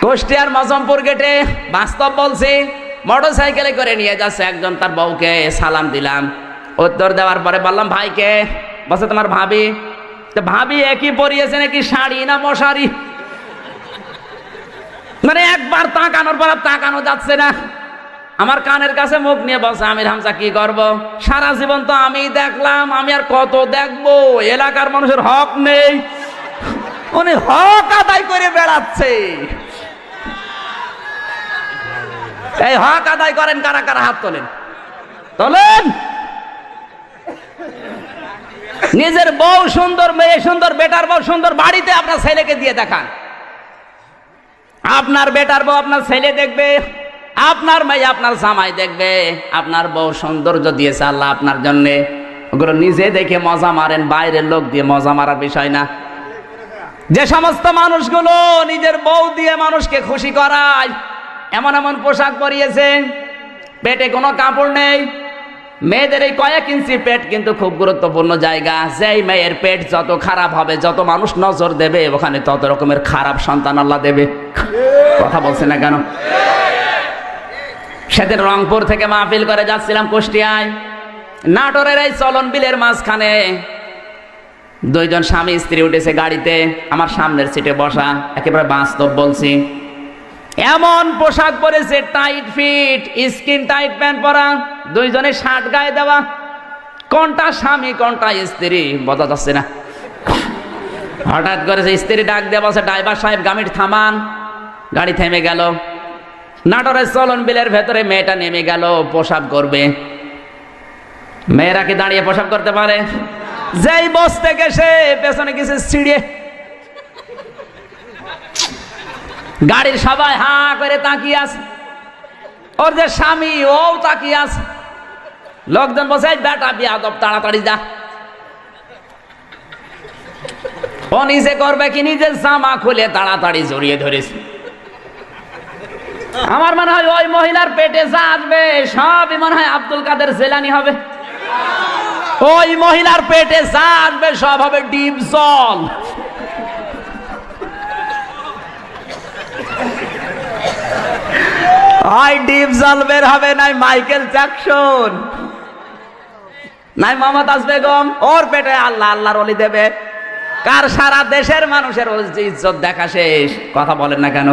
কুষ্টিয়ার মজমপুর গেটে বাস্তব বলছি মোটর সাইকেলে করে নিয়ে যাচ্ছে একজন তার বউকে, সালাম দিলাম। উত্তর দেওয়ার পরে বললাম, ভাইকে, বসে তোমার ভাবি। তো ভাবি একই পরিয়েছে নাকি শাড়ি না মশারি? মানে একবার তাকানোর পর তাকানো যাচ্ছে না। আমার কানের কাছে মুখ নিয়ে বলছে, আমির হামজা, কি করব? সারা জীবন তো আমি দেখলাম, আমি আর কত দেখব? এলাকার মানুষের হক নেই। উনি হক আদায় করে বেড়াচ্ছে। এই হক আদায় করেন, কারা কারা হাত তোলেন? তোলেন? নিজের বউ সুন্দর, মেয়ে সুন্দর, বেটার বউ সুন্দর, বাড়িতে আপনার ছেলেকে দিয়ে দেখান। আপনার বেটার বউ আপনার ছেলে দেখবে, আপনার মেয়ে আপনার জামাই দেখবে, আপনার বউ সৌন্দর্য দিয়েছে আল্লাহ আপনার জন্য। ওগুলো নিজে দেখে মজা মারেন, বাইরের লোক দিয়ে মজা মারার বিষয় না। যে সমস্ত মানুষগুলো নিজের বউ দিয়ে মানুষকে খুশি করায় এমন এমন পোশাক পরিয়েছে, পেটে কোনো কাপড় নেই। মেয়েদের এই কয়েক ইঞ্চি পেট কিন্তু খুব গুরুত্বপূর্ণ জায়গা। যেই মেয়ের পেট যত খারাপ হবে, যত মানুষ নজর দেবে, ওখানে তত রকমের খারাপ সন্তান আল্লাহ দেবে। কথা বলছে না কেন? সেদিন রংপুর থেকে মাহফিল করে যাচ্ছিলাম কুষ্টিয়ায়। নাটোরের এই চলন বিলের মাঝখানে দুইজন স্বামী স্ত্রী উঠেছে গাড়িতে, আমার সামনের সিটে বসা, একেবারে বাস্তব বলছি। এমন পোশাক পরেছে tight fit skin tight pant পরা, দুইজনে শার্ট গায়ে দেওয়া। কোনটা স্বামী, কোনটা স্ত্রী, বোঝা যাচ্ছে না। হঠাৎ করে সেই স্ত্রী ডাক দেওয়া বলছে, ড্রাইভার সাহেব, গাড়ির থামান। গাড়ি থেমে গেল। নাটোরের চলন বিলের ভেতরে মেয়েটা নেমে গেল পোশাক করবে। মেয়েরা কি দাঁড়িয়ে পোশাক করতে পারে? যেই বস থেকে সে পেছনে কিছু ছিঁড়ে গাড়ির সবাই হা করে তাকিয়ে আছে। ওর যে স্বামী ও তাকিয়ে আছে। লোকজন বসে "এই বেটা, বিয়াদব, তাড়াতাড়ি যা। ও নিজে করবে কি? নিজের জামা খুলে তাড়াতাড়ি জড়িয়ে ধরেছে। আমার মনে হয় ওই মহিলার পেটে যা আসবে, সবই মনে হয় আব্দুল কাদের জেলানি হবে। ওই মহিলার পেটে যা আসবে, সব হবে ডিপ জল হয় ডিপ জল বের হবে নাই মাইকেল জ্যাকসন। নাই মমতাজ বেগম। ওর পেটে আল্লাহ, আল্লাহর অলি দেবে। কার সারা দেশের মানুষের ইজ্জত দেখা শেষ? কথা বলেন না কেন?